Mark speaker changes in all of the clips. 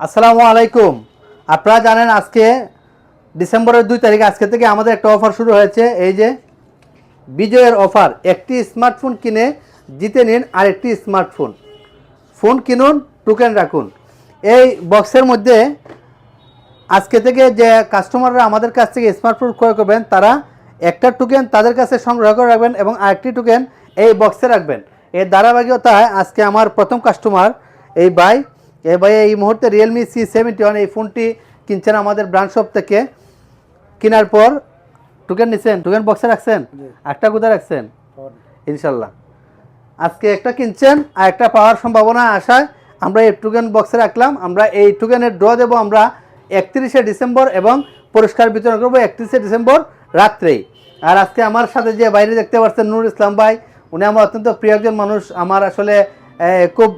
Speaker 1: আসসালামু আলাইকুম। আপনারা জানেন আজকে ডিসেম্বরের দুই তারিখ আজকে থেকে আমাদের একটা অফার শুরু হয়েছে। এই যে বিজয়ের অফার, একটি স্মার্টফোন কিনে জিতে নিন আরেকটি স্মার্টফোন। ফোন কিনুন টোকেন রাখুন। এই বক্সের মধ্যে আজকে থেকে যে কাস্টমাররা আমাদের কাছ থেকে স্মার্টফোন ক্রয় করবেন, তারা একটা টোকেন তাদের কাছে সংগ্রহ করে রাখবেন এবং আরেকটি টোকেন এই বক্সে রাখবেন। এর ধারাবাহিকতায় আজকে আমার প্রথম কাস্টমার এই ভাই এই ভাই এই মুহূর্তে রিয়েলমি সি সেভেন্টি ওয়ান এই ফোনটি কিনছেন আমাদের ব্র্যান্ড শপ থেকে। কেনার পর টোকেন নিচ্ছেন টোকেন বক্সে রাখছেন একটা কোথায় রাখছেন? ইনশাল্লাহ। আজকে একটা কিনছেন আর একটা পাওয়ার সম্ভাবনা আসায় আমরা এই টোকেন বক্সে রাখলাম। আমরা এই টোকেনের ড্র দেবো আমরা একত্রিশে ডিসেম্বর এবং পুরস্কার বিতরণ করব একত্রিশে ডিসেম্বর রাত্রেই। আর আজকে আমার সাথে যে বাইরে দেখতে পাচ্ছেন নুর ইসলাম ভাই উনি আমার অত্যন্ত প্রিয় একজন মানুষ। আমার আসলে খুব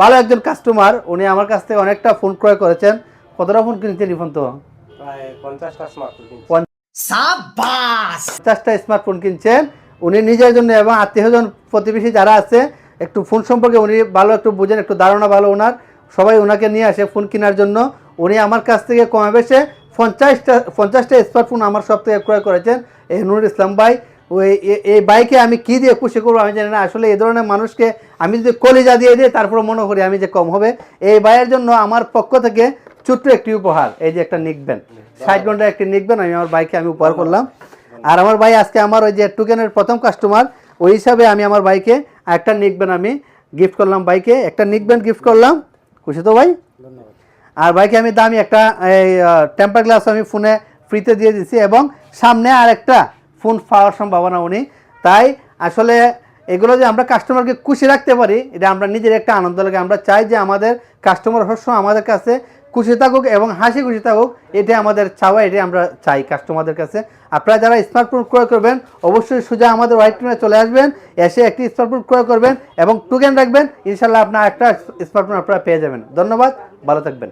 Speaker 1: ভালো একজন কাস্টমার উনি আমার কাছ থেকে অনেকটা ফোন ক্রয় করেছেন। কতটা ফোন কিনছেন এই ফোন তো?
Speaker 2: প্রায় পঞ্চাশটা স্মার্টফোন
Speaker 1: কিনছেন। উনি নিজের জন্য এবং আত্মীয়জন প্রতিবেশী যারা আছে একটু ফোন সম্পর্কে উনি ভালো একটু বুঝেন একটু ধারণা ভালো ওনার। সবাই ওনাকে নিয়ে আসে ফোন কেনার জন্য। উনি আমার কাছ থেকে কমে বেশে পঞ্চাশটা পঞ্চাশটা স্মার্টফোন আমার সব থেকে ক্রয় করেছেন। এই নুরুল ইসলাম ভাই ওই এই বাইকে আমি কী দিয়ে খুশি করব আমি জানি না। আসলে এই ধরনের মানুষকে আমি যদি কলিজা দিয়ে দিই তারপরে মনে করি আমি যে কম হবে। এই বাইয়ের জন্য আমার পক্ষ থেকে ছোট্ট একটি উপহার এই যে একটা নিকবেন। ষাট ঘণ্টা একটি নিকবেন আমি আমার বাইকে আমি উপহার করলাম। আর আমার ভাই আজকে আমার ওই যে টুকেনের প্রথম কাস্টমার ওই হিসাবে আমি আমার বাইকে একটা নিকবেন আমি গিফট করলাম বাইকে একটা নিকবেন গিফট করলাম। খুশি তো ভাই? আর বাইকে আমি দামি একটা এই টেম্পার গ্লাস আমি ফোনে ফ্রিতে দিয়ে দিচ্ছি এবং সামনে আর একটা ফোন পাওয়ার সম্ভাবনা উনি। তাই আসলে এগুলো যে আমরা কাস্টমারকে খুশি রাখতে পারি, এটা আমরা নিজের একটা আনন্দ লাগে। আমরা চাই যে আমাদের কাস্টমার সবসময় আমাদের কাছে খুশি থাকুক এবং হাসি খুশি থাকুক এটা আমাদের চাওয়া, এটাই আমরা চাই কাস্টমারদের কাছে। আপনারা যারা স্মার্টফোন ক্রয় করবেন, অবশ্যই সোজা আমাদের হোয়াইট টিমে চলে আসবেন, এসে একটি স্মার্টফোন ক্রয় করবেন এবং টোকেন রাখবেন। ইনশাল্লাহ আপনার একটা স্মার্টফোন আপনারা পেয়ে যাবেন। ধন্যবাদ, ভালো থাকবেন।